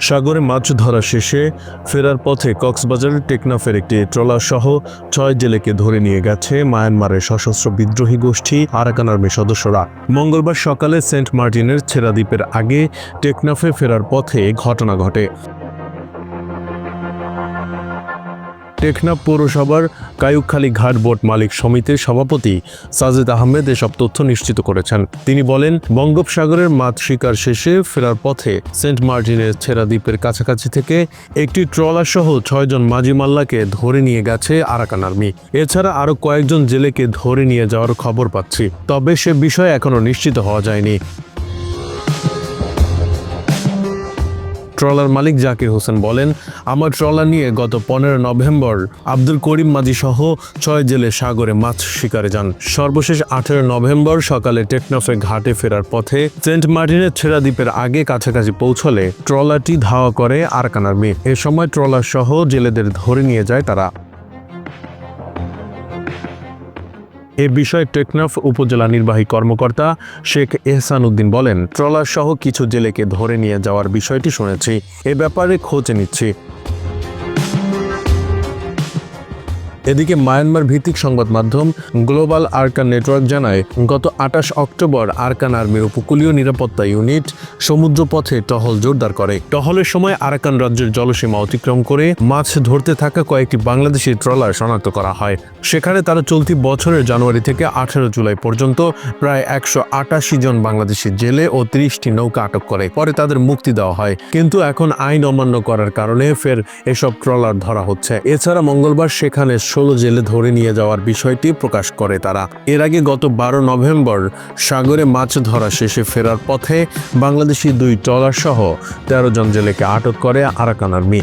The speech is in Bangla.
সাগরে মাছ ধরা শেষে ফেরার পথে কক্সবাজারের টেকনাফের একটি ট্রলারসহ ছয় জেলেকে ধরে নিয়ে গেছে মায়ানমারের সশস্ত্র বিদ্রোহী গোষ্ঠী আরাকান আর্মি সদস্যরা। মঙ্গলবার সকালে সেন্ট মার্টিনের ছেড়া দ্বীপের আগে টেকনাফে ফেরার পথে ঘটনা ঘটে। টেকনাফ পৌরসভার কায়ুকখালী ঘাট বোট মালিক সমিতির সভাপতি সাজেদ আহমেদ এসব তথ্য নিশ্চিত করেছেন। তিনি বলেন, বঙ্গোপসাগরের মাছ শিকার শেষে ফেরার পথে সেন্ট মার্টিনের ছেড়া দ্বীপের কাছাকাছি থেকে একটি ট্রলার সহ ছয়জন মাঝি মাল্লাকে ধরে নিয়ে গেছে আরাকান আর্মি। এছাড়া আরও কয়েকজন জেলেকে ধরে নিয়ে যাওয়ার খবর পাচ্ছি, তবে সে বিষয়ে এখনও নিশ্চিত হওয়া যায়নি। ট্রলার মালিক জাকির হোসেন বলেন, আমার ট্রলার নিয়ে গত পনেরো নভেম্বর আব্দুল করিম মাঝি সহ ছয় জেলে সাগরে মাছ শিকারে যান। সর্বশেষ আঠেরো নভেম্বর সকালে টেকনফে ঘাটে ফেরার পথে সেন্ট মার্টিনের ছেড়া দ্বীপের আগে কাছাকাছি পৌঁছলে ট্রলারটি ধাওয়া করে আরকানার মেয়ে। এ সময় ট্রলার সহ জেলেদের ধরে নিয়ে যায় তারা। এ বিষয়ে টেকনাফ উপজেলা নির্বাহী কর্মকর্তা শেখ এহসান উদ্দিন বলেন ট্রলার সহ কিছু জেলেকে ধরে নিয়ে যাওয়ার বিষয়টি শুনেছি। এ ব্যাপারে খোঁজ নিচ্ছি। এদিকে মায়ানমার ভিত্তিক সংবাদ মাধ্যম গ্লোবাল আরকান নেটওয়ার্ক জানায়, গত আঠাশ অক্টোবর আরকান আর্মির উপকূলীয় নিরাপত্তা ইউনিট সমুদ্রপথে টহল জোরদার করে। টহলের সময় আরাকান রাজ্যের জলসীমা অতিক্রম করে মাছ ধরতে থাকা কয়েকটি বাংলাদেশি ট্রলার শনাক্ত করা হয়। সেখানে তারা চলতি বছরের জানুয়ারি থেকে আঠারো জুলাই পর্যন্ত প্রায় একশো আটাশি জন বাংলাদেশি জেলে ও তিরিশটি নৌকা আটক করে। পরে তাদের মুক্তি দেওয়া হয়। কিন্তু এখন আইন অমান্য করার কারণে ফের এসব ট্রলার ধরা হচ্ছে। এছাড়া মঙ্গলবার সেখানে ষোলো জেলে ধরে নিয়ে যাওয়ার বিষয়টি প্রকাশ করে তারা। এর আগে গত বারো নভেম্বর সাগরে মাছ ধরা শেষে ফেরার পথে বাংলাদেশি দুই ট্রলার সহ তেরো জন জেলেকে আটক করে আরাকান আর্মি।